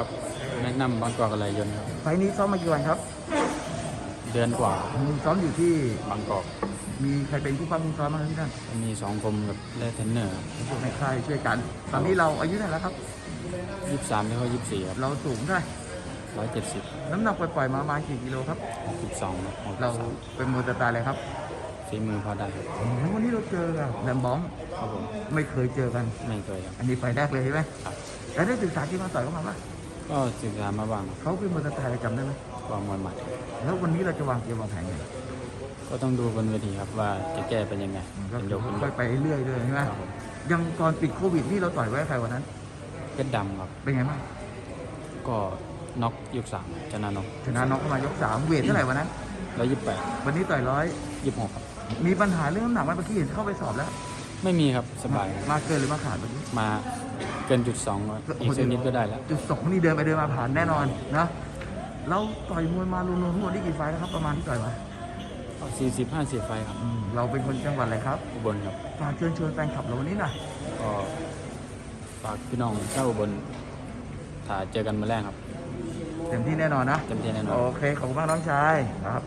ครับแนะนำบางกอกอะไรยนต์ครับ ไฟล์นี้ซ้อมมากี่วันครับเดือนกว่าอืมซ้อมอยู่ที่บางกอกมีใครเป็นผู้ฟังผู้ซ้อมมางที่นั่นมีสองคมกับเลเทนเนอร์พวกในค่ายช่วยกัน ตอนนี้เราอายุเท่าไหร่แล้วครับ ยี่สิบสามที่เขายี่สิบสี่ครับเราสูงเท่าไหร่ร้อยเจ็ดสิบน้ำหนักปล่อยๆมาประมาณกี่กิโลครับสิบสองครับหกสิเราบสามเป็นมวยสไตล์อะไรครับฝีมือพอได้ครับอืมวันนี้เราเจอกับแบมบ้องครับผมไม่เคยเจอกัน ไม่เคยครับ อันนี้ไฟล์แรกเลยใช่ไหมครับ แล้วได้ศึกษาที่มาต่อยเขามาปะ ก็ศึกษามาบ้างครับเขาเป็นมวยสไตล์อะไรจำได้ไหมก็มวยหมัดแล้ววันนี้เราจะวางเกมวางแผนยังไงก็ต้องดูบนเวทีครับว่าจะแก้เป็นยังไงก็เป็นคืยอกเป็นยค่อยกไปเรื่อยๆเลยใช่ไหมครับผมยังก่อนปิดโควิดนี่เราต่อยไว้ใครวันนั้น เพชรดำครับเป็นไงบ้างก็น็อกยกสามชนะน็อกชนะน็อกเข้ามายกสามเวทเท่าไหร่วันนั้นร้อยยี่สิบแปดวันนี้ต่อยร้อยยี่สิบหกครับ มีปัญหาเรื่องน้ำหนักไหมเมื่อกี้เห็นเข้าไปสอบแล้วไม่มีครับสบายมาเกินหรือมาขาดเมื่อกี้มาเกินจุดสองอีกสักนิดก็ได้แล้ว จุดสองนี่เดินไปเดินมาผ่านแน่นอนนะเราต่อยมวยมารวมๆทั้งหมดได้กี่ไฟล์แล้วครับ ประมาณที่ต่อยมาสี่สิบห้าสิบไฟครับอืมเราเป็นคนจังหวัดอะไรครับ อุบลครับ ฝากเชิญชวนแฟนคลับเราวันนี้หน่อยก็ฝากพี่น้องเจ้าอุบนถ้าเจอกันมาแรกครับ เต็มที่แน่นอนนะ เต็มที่แน่นอน โอเค ขอบคุณมากน้องชายครับ